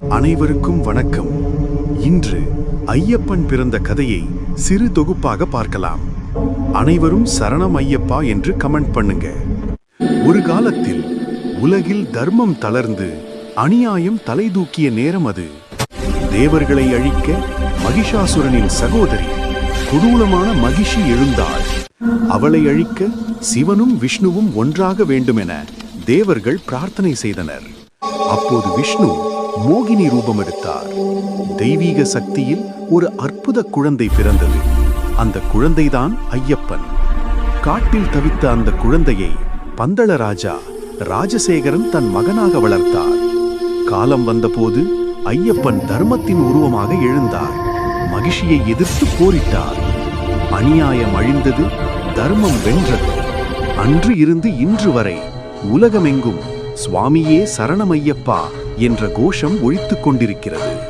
அனைவருக்கும் வணக்கம். இன்று ஐயப்பன் பிறந்த கதையை சிறு தொகுப்பாக பார்க்கலாம். அனைவரும் சரணம் ஐயப்பா என்று கமெண்ட் பண்ணுங்க. ஒரு காலத்தில் உலகில் தர்மம் தளர்ந்து அநியாயம் தலைதூக்கிய நேரம் அது. தேவர்களை அழிக்க மகிஷாசுரனின் சகோதரி கொடூரமான மகிஷி எழுந்தாள். அவளை அழிக்க சிவனும் விஷ்ணுவும் ஒன்றாக வேண்டுமென தேவர்கள் பிரார்த்தனை செய்தனர். அப்போது விஷ்ணு மோகினி ரூபம் எடுத்தார் தெய்வீக சக்தியில் ஒரு அற்புத குழந்தை பிறந்தது. அந்த குழந்தைதான் ஐயப்பன். காட்டில் தவித்த அந்த குழந்தையை பந்தள ராஜா ராஜசேகரன் தன் மகனாக வளர்த்தார். காலம் வந்தபோது ஐயப்பன் தர்மத்தின் உருவமாக எழுந்தார். மகிழ்ச்சியை எதிர்த்து போரிட்டார். அநியாயம் அழிந்தது தர்மம் வென்றது. அன்று இருந்து இன்று வரை உலகமெங்கும் சுவாமியே சரணமையப்பா என்ற கோஷம் ஒழித்துக் கொண்டிருக்கிறது.